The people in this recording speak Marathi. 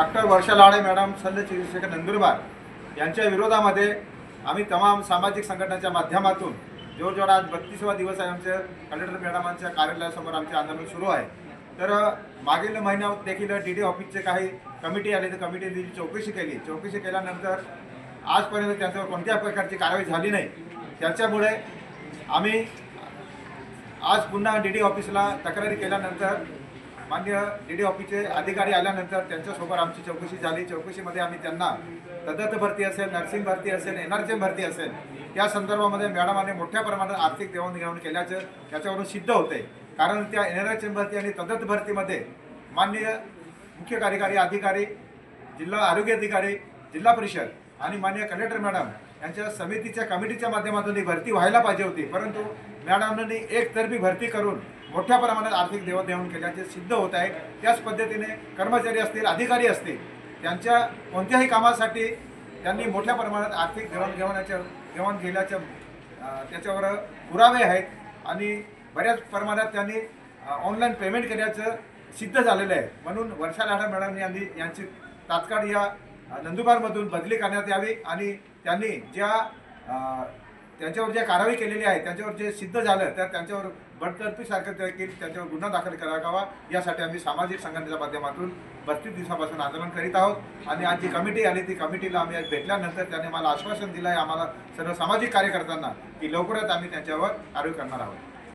डॉक्टर वर्षा लाडे मॅडम शल्य चिकित्सक नंदुरबार यांच्या विरोधामध्ये आम्ही तमाम सामाजिक संघटनाच्या माध्यमातून जवळजवळ आज बत्तीसवा दिवस आहे आमच्या कलेक्टर मॅडमांच्या कार्यालयासमोर आमचे आंदोलन सुरू आहे. तर मागील महिन्यात देखील डी डी ऑफिसचे काही कमिटी आली तर कमिटीने चौकशी केली. चौकशी केल्यानंतर आजपर्यंत त्यांच्यावर कोणत्याही प्रकारची कारवाई झाली नाही. त्याच्यामुळे आम्ही आज पुन्हा डी डी ऑफिसला तक्रारी केल्यानंतर मान्य डी डी ऑफिसचे अधिकारी आल्यानंतर त्यांच्यासोबत आमची चौकशी झाली. चौकशीमध्ये आम्ही त्यांना तदत भरती असेल नर्सिंग भरती असेल एन आर भरती असेल त्या संदर्भामध्ये मॅडमाने मोठ्या प्रमाणात आर्थिक देवाणघेवाण केल्याचं त्याच्यावरून सिद्ध होते. कारण त्या एन आर भरती आणि तदत भरतीमध्ये मान्य मुख्य कार्यकारी अधिकारी जिल्हा आरोग्य अधिकारी जिल्हा परिषद आणि मान्य कलेक्टर मॅडम यांच्या समितीच्या कमिटीच्या माध्यमातून ही भरती व्हायला पाहिजे होती. परंतु मॅडमनी एकतर्फी भरती करून मोठ्या प्रमाणात आर्थिक देवाणघेवाण केल्याचे सिद्ध होत आहे. त्याच पद्धतीने कर्मचारी असतील अधिकारी असतील त्यांच्या कोणत्याही कामासाठी त्यांनी मोठ्या प्रमाणात आर्थिक देवाणघेवाणाच्या घेवाण केल्याच्या त्याच्यावर पुरावे आहेत आणि बऱ्याच प्रमाणात त्यांनी ऑनलाईन पेमेंट केल्याचं सिद्ध झालेलं आहे. म्हणून वर्षा लाडा मॅडम यांनी यांची तात्काळ या नंदुरबारमधून बदली करण्यात यावी आणि त्यांनी ज्या त्यांच्यावर ज्या कारवाई केलेली आहे त्यांच्यावर जे सिद्ध झालं तर त्यांच्यावर बडतर्फीसारखं देखील त्यांच्यावर गुन्हा दाखल करावा. यासाठी आम्ही सामाजिक संघटनेच्या माध्यमातून बत्तीस दिवसापासून आंदोलन करीत आहोत. आणि आज जी कमिटी आली ती कमिटीला आम्ही आज भेटल्यानंतर त्याने मला आश्वासन दिलं आहे आम्हाला सर्व सामाजिक कार्यकर्त्यांना की लवकरच आम्ही त्यांच्यावर कारवाई करणार आहोत.